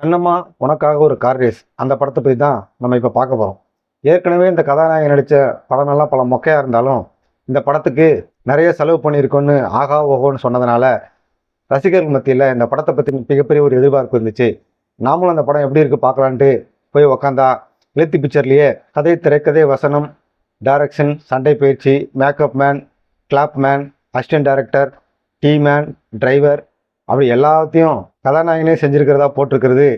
கண்ணம்மா உனக்காக ஒரு car race அந்த படத்தை பற்றி தான் நம்ம இப்போ பார்க்க போகிறோம் ஏற்கனவே இந்த கதாநாயகன் நடித்த படமெல்லாம் பல மொக்கையாக இருந்தாலும் இந்த படத்துக்கு நிறைய செலவு பண்ணியிருக்கோன்னு ஆகா ஓஹோன்னு சொன்னதுனால ரசிகர்கள் மத்தியில் இந்த படத்தை பற்றி மிகப்பெரிய ஒரு எதிர்பார்ப்பு இருந்துச்சு. நாமளும் அந்த படம் எப்படி இருக்குது பார்க்கலான்ட்டு போய் உக்காந்தா எழுத்து பிக்சர்லேயே கதை திரைக்கதை வசனம் டைரக்ஷன் சண்டை பயிற்சி makeup man clap man assistant director tea man driver அப்படி எல்லாத்தையும் கதாநாயகனே செஞ்சுருக்கிறதா போட்டிருக்கிறது.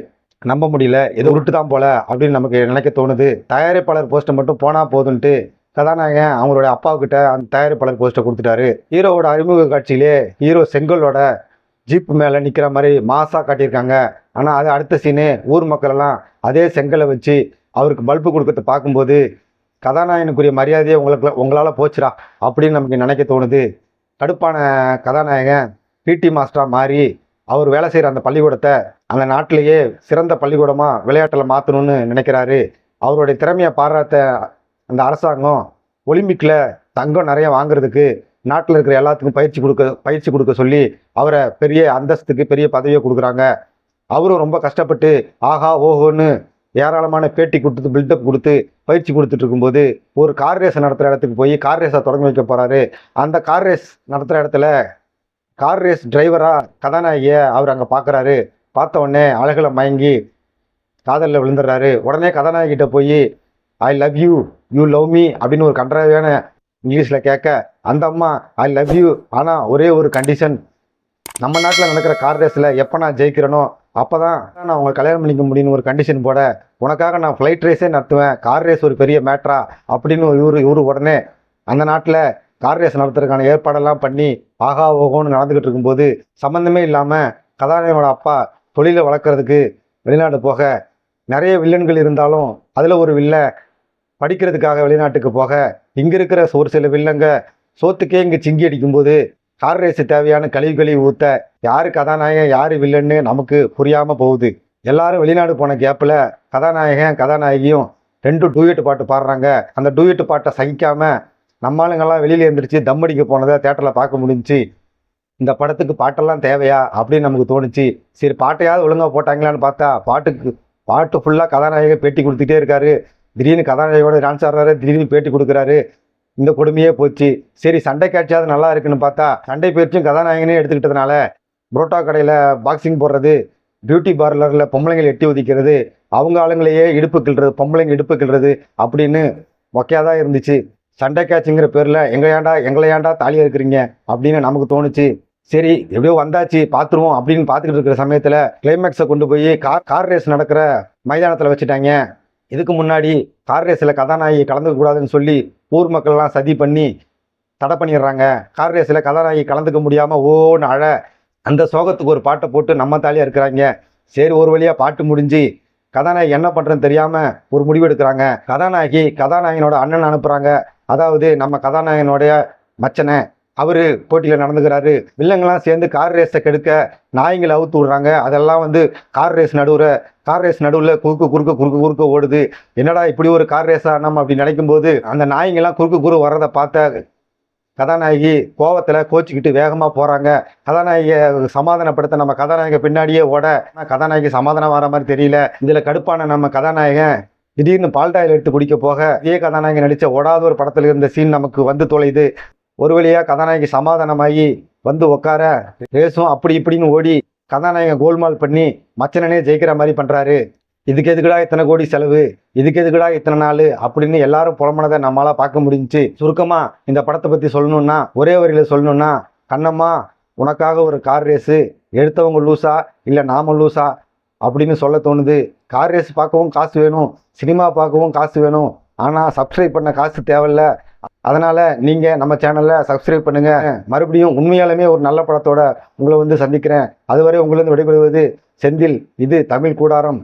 நம்ப முடியல. எது உருட்டு தான் போல அப்படின்னு நமக்கு நினைக்க தோணுது. தயாரிப்பாளர் போஸ்ட்டை மட்டும் போனால் போதுன்ட்டு கதாநாயகன் அவங்களுடைய அப்பாவுக்கிட்ட அந்த தயாரிப்பாளர் போஸ்ட்டை கொடுத்துட்டாரு. ஹீரோவோட அறிமுக காட்சியிலே ஹீரோ செங்கலோட ஜீப் மேலே நிற்கிற மாதிரி மாசாக காட்டியிருக்காங்க. ஆனால் அது அடுத்த சீனு ஊர் மக்களெல்லாம் அதே செங்கலை வச்சு அவருக்கு பல்பு கொடுக்கறத பார்க்கும்போது கதாநாயகனுக்குரிய மரியாதையே உங்களுக்கு உங்களால் போச்சுடா அப்படின்னு நமக்கு நினைக்க தோணுது. கடுப்பான கதாநாயகன் பிடி மாஸ்டராக மாறி அவர் வேலை செய்கிற அந்த பள்ளிக்கூடத்தை அந்த நாட்டிலேயே சிறந்த பள்ளிக்கூடமாக விளையாட்டில் மாற்றணும்னு நினைக்கிறாரு. அவருடைய திறமையை பாராட்ட அந்த அரசாங்கம் ஒலிம்பிக்கில் தங்கம் நிறைய வாங்குறதுக்கு நாட்டில் இருக்கிற எல்லாத்துக்கும் பயிற்சி கொடுக்க பயிற்சி கொடுக்க சொல்லி அவரை பெரிய அந்தஸ்துக்கு பெரிய பதவியை கொடுக்குறாங்க. அவரும் ரொம்ப கஷ்டப்பட்டு ஆஹா ஓஹோன்னு ஏராளமான பேட்டி கொடுத்து பில்டப் கொடுத்து பயிற்சி கொடுத்துட்டு இருக்கும்போது ஒரு கார் ரேஸ் நடத்துகிற இடத்துக்கு போய் கார் ரேஸை தொடங்கி வைக்க போகிறாரு அந்த கார் ரேஸ் நடத்துகிற இடத்துல கார் ரேஸ் டிரைவராக கதாநாயகியை அவர் அங்கே பார்க்குறாரு பார்த்த உடனே அழகில் மயங்கி காதலில் விழுந்துடுறாரு. உடனே கதாநாயகிட்ட போய் I love you you love me அப்படின்னு ஒரு கன்றாவியான இங்கிலீஷில் கேட்க அந்த அம்மா ஐ லவ் யூ ஆனால் ஒரே ஒரு கண்டிஷன் நம்ம நாட்டில் நடக்கிற கார் ரேஸில் எப்போ நான் ஜெயிக்கிறேனோ அப்போ தான் நான் உங்களை கல்யாணம் பண்ணிக்க முடியும்னு ஒரு கண்டிஷன் போட உனக்காக நான் ஃப்ளைட் ரேஸே நடத்துவேன். கார் ரேஸ் ஒரு பெரிய மேட்ரா அப்படின்னு இவரு இவரு உடனே அந்த நாட்டில் கார் ரேஸ் நடத்துறதுக்கான ஏற்பாடெல்லாம் பண்ணி ஆகா ஓகோன்னு நடந்துக்கிட்டு இருக்கும்போது சம்மந்தமே இல்லாமல் கதாநாயகனோட அப்பா தொழிலை வளர்க்குறதுக்கு வெளிநாடு போக நிறைய வில்லன்கள் இருந்தாலும் அதில் ஒரு வில்ல படிக்கிறதுக்காக வெளிநாட்டுக்கு போக இங்கே இருக்கிற ஒரு சில வில்லங்க சோத்துக்கே இங்கே சிங்கி அடிக்கும்போது கார் ரேஸு தேவையான கழிவு கழிவு ஊற்ற யார் கதாநாயகன் யார் வில்லன்னு நமக்கு புரியாமல் போகுது. எல்லாரும் வெளிநாடு போன கேப்பில் கதாநாயகன் கதாநாயகியும் ரெண்டு டூயட் பாட்டு பாடுறாங்க. அந்த டூயட் பாட்டை சகிக்காமல் நம்ம ஆளுங்கெல்லாம் வெளியில் எழுந்திரிச்சு தம் அடிக்க போனதை தேட்டரில் பார்க்க முடிஞ்சுச்சு. இந்த படத்துக்கு பாட்டெல்லாம் தேவையா அப்படின்னு நமக்கு தோணுச்சு. சரி பாட்டையாவது ஒழுங்காக போட்டாங்களான்னு பார்த்தா பாட்டுக்கு பாட்டு ஃபுல்லாக கதாநாயகன் பேட்டி கொடுத்துட்டே இருக்காரு. திடீர்னு கதாநாயகோட டான்ஸ் ஆடுறாரு திடீர்னு பேட்டி கொடுக்குறாரு. இந்த கொடுமையே போச்சு. சரி சண்டை காட்சியாவது நல்லா இருக்குன்னு பார்த்தா சண்டை பயிற்சியும் கதாநாயகனே எடுத்துக்கிட்டதுனால புரோட்டா கடையில் பாக்ஸிங் போடுறது பியூட்டி பார்லரில் பொம்பளைங்கள் எட்டி ஒதிக்கிறது அவங்க ஆளுங்களையே இடுப்பு கிள்றது பொம்பளைங்க இடுப்பு கிள்றது அப்படின்னு மொக்கையாக இருந்துச்சு. சண்டை கேட்சுங்கிற பேரில் எங்களை ஏண்டா எங்களை ஏன்டா தாலியாக இருக்கிறீங்க? அப்படின்னு நமக்கு தோணுச்சு. சரி எப்படியோ வந்தாச்சு பார்த்துருவோம் அப்படின்னு பார்த்துக்கிட்டு இருக்கிற சமயத்தில் கிளைமேக்ஸை கொண்டு போய் கார் கார் ரேஸ் நடக்கிற மைதானத்தில் வச்சுட்டாங்க. இதுக்கு முன்னாடி கார் ரேஸில் கதாநாயகி கலந்துக்க கூடாதுன்னு சொல்லி ஊர் மக்கள்லாம் சதி பண்ணி தடை பண்ணிடுறாங்க. கார் ரேஸில் கதாநாயகி கலந்துக்க முடியாமல் ஓன்னு அழ அந்த சோகத்துக்கு ஒரு பாட்டை போட்டு நம்ம தாலியாக இருக்கிறாங்க. சரி ஒரு வழியாக பாட்டு முடிஞ்சு கதாநாயகி என்ன பண்ணுறதுன்னு தெரியாமல் ஒரு முடிவு எடுக்கிறாங்க. கதாநாயகி கதாநாயகனோட அண்ணன் அனுப்புகிறாங்க அதாவது நம்ம கதாநாயகனுடைய மச்சனை அவர் போட்டியில் நடந்துக்கிறாரு. வில்லங்கெல்லாம் சேர்ந்து கார் ரேஸை கெடுக்க நாய்ங்களை அவுத்து விடுறாங்க. அதெல்லாம் வந்து கார் ரேஸ் நடுவுற கார் ரேஸ் நடுவில் குறுக்கு குறுக்கு குறுக்கு குறுக்க ஓடுது. என்னடா இப்படி ஒரு கார் ரேஸா நம்ம அப்படி நினைக்கும் போது அந்த நாய்ங்கெல்லாம் குறுக்கு குறு வர்றதை பார்த்த கதாநாயகி கோவத்தில் கோச்சிக்கிட்டு வேகமாக போகிறாங்க கதாநாயகியை சமாதானப்படுத்த நம்ம கதாநாயகி பின்னாடியே ஓட ஆனால் கதாநாயகி சமாதானம் வர மாதிரி தெரியல. இதில் கடுப்பான நம்ம கதாநாயகன் திடீர்னு பால்டாயில் எடுத்து குடிக்க போக இதே கதாநாயகி நடித்த ஓடாத ஒரு படத்தில் இருந்த சீன் நமக்கு வந்து தொலைது ஒரு வழியாக கதாநாயகி சமாதானமாகி வந்து உட்கார ரேஸும் அப்படி இப்படின்னு ஓடி கதாநாயகன் கோல்மால் பண்ணி மச்சனனே ஜெயிக்கிற மாதிரி பண்ணுறாரு இதுக்கு எதுக்குடா இத்தனை கோடி செலவு? இதுக்கு எதுக்குடா இத்தனை நாள்? அப்படின்னு எல்லாரும் புலம்புனதை நம்மளால் பார்க்க முடிஞ்சிச்சு. சுருக்கமாக இந்த படத்தை பற்றி சொல்லணும்னா ஒரே வரியில் சொல்லணும்னா கண்ணம்மா உனக்காக ஒரு கார் ரேஸு எடுத்தவங்க லூஸா இல்லை நாம லூஸா அப்படின்னு சொல்ல தோணுது. கார் ரேஸ் பார்க்கவும் காசு வேணும். சினிமா பார்க்கவும் காசு வேணும். ஆனால் சப்ஸ்கிரைப் பண்ண காசு தேவையில்ல. அதனால் நீங்கள் நம்ம சேனலில் சப்ஸ்கிரைப் பண்ணுங்கள் மறுபடியும் உண்மையாலுமே ஒரு நல்ல படத்தோட உங்களை வந்து சந்திக்கிறேன். அதுவரை உங்களிருந்து விடைபெறுவது செந்தில். இது தமிழ் கூடாரம்.